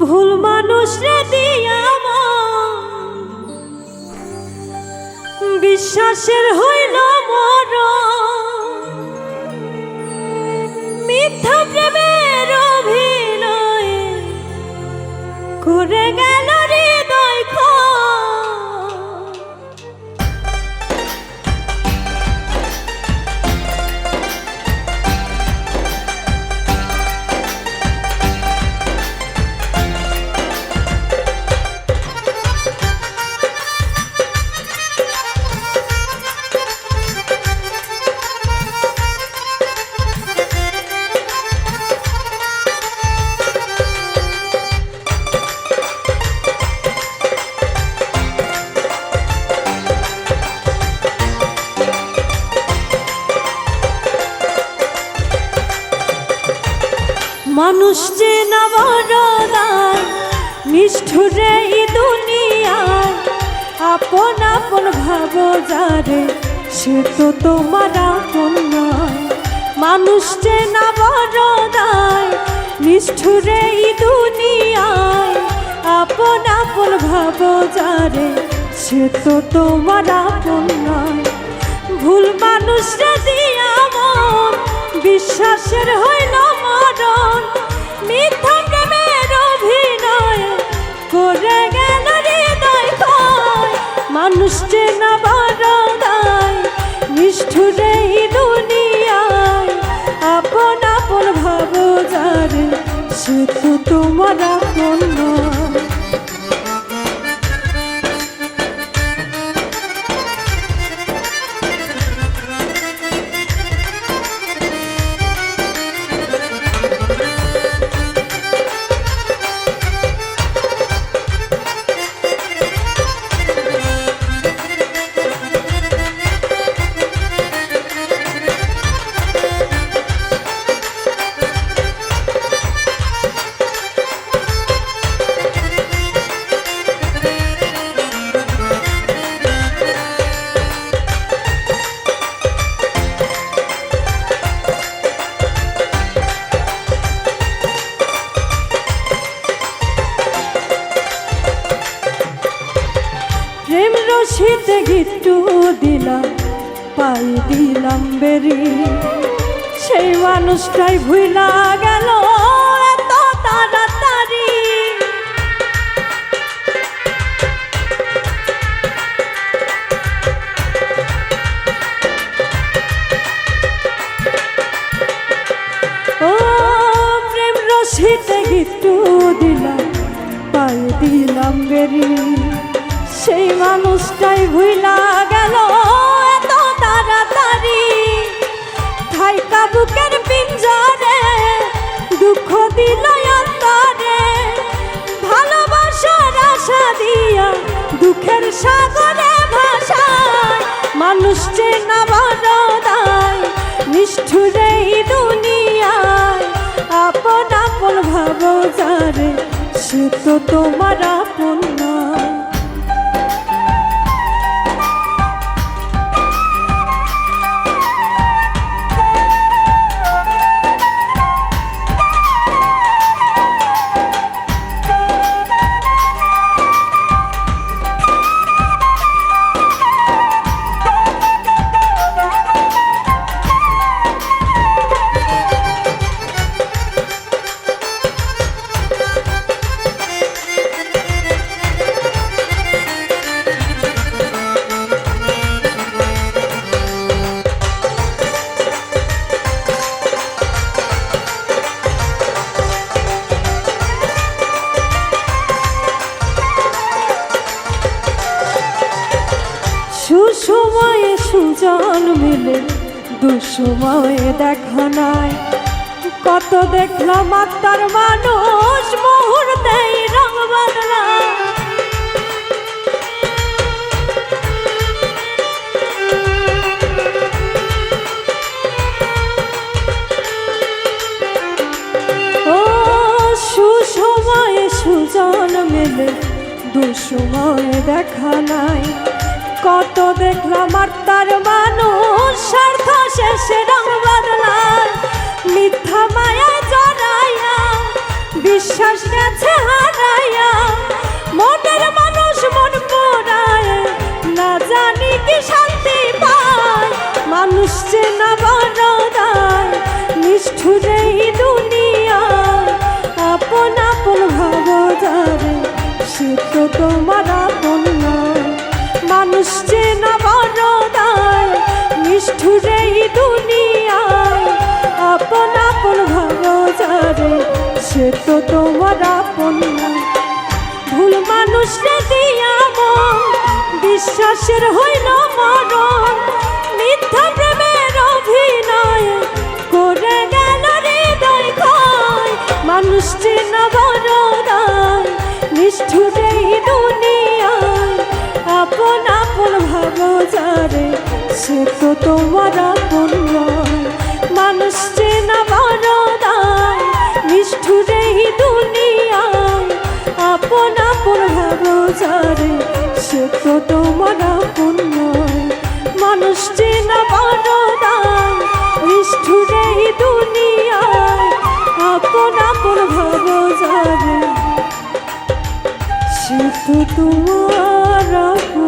ভুল মানুষ রে দিয়া বিশ্বাসের হইল মর যে না বড়দায় নিষ্ঠুরে এই দুনিয়ায়। আপন আপন ভাব যারে, সে তো তোমার আপন নয়। মানুষ যে না বড়দায় নিষ্ঠুরে দুনিয়ায়। আপন আপন ভাব যারে, সে তো তোমার আপন নয়। ভুল মানুষ রে দিয়া মন বিশ্বাসের হইল মরণ। মিথ্যা প্রেমের অভিনয় করে গেল হৃদয় ক্ষয় মানুষ যে না বড়দায় এই দুনিয়ায়। আপন আপন ভাব যারে সে তো তোমার আপন নয়। রশিতে গিট্টু দিলাম, পাই দিলাম বেরি। সেই মানুষটাই ভুইলা গেল এত তাড়াতাড়ি। ও প্রেম রশিতে গিট্টু দিলাম, পাই দিলাম বেরি। সেই মানুষটাই ভুইলা গেল। এত তাড়াতাড়ি থাইকা বুকের পিঞ্জরে দুঃখ দিল অন্তরে। ভালোবাসার আশা দিয়া দুঃখের সাগরে ভাষায় মানুষ যে না বড়দায় নিষ্ঠুরে এই দুনিয়ায়। আপন আপন ভাব যারে, সে তো তোমার দুসময়ে দেখা নাই। কত দেখলাম আত্মার মানুষ মুহূর্তেই রং বদলা সুসময়ে সুজন মেলে, দুসময়ে দেখা নাই। কত দেখলাম আর তার মানুষ স্বার্থ শেষে রং বদলায়। মিথ্যা মায়া জড়াইয়া বিশ্বাস গেছে হার বিশ্বাসের হইল মরণ, মিথ্যা প্রেমের অভিনয় করে গেল হৃদয় ক্ষয়। মানুষ চেনা বড় নিষ্ঠুরে এই দুনিয়ায়। আপন আপন ভাবো যারে সে তো তোমার আপন মানুষ চেনা বড় নিষ্ঠুরে এই দুনিয়ায়। আপন আপন ভাবো যারে সে তো তোমার আপন নয় মানুষ চেনা পারো না নিষ্ঠুর এই দুনিয়ায়, আপন আপন ভাব যাবে সে তো তোমার আপন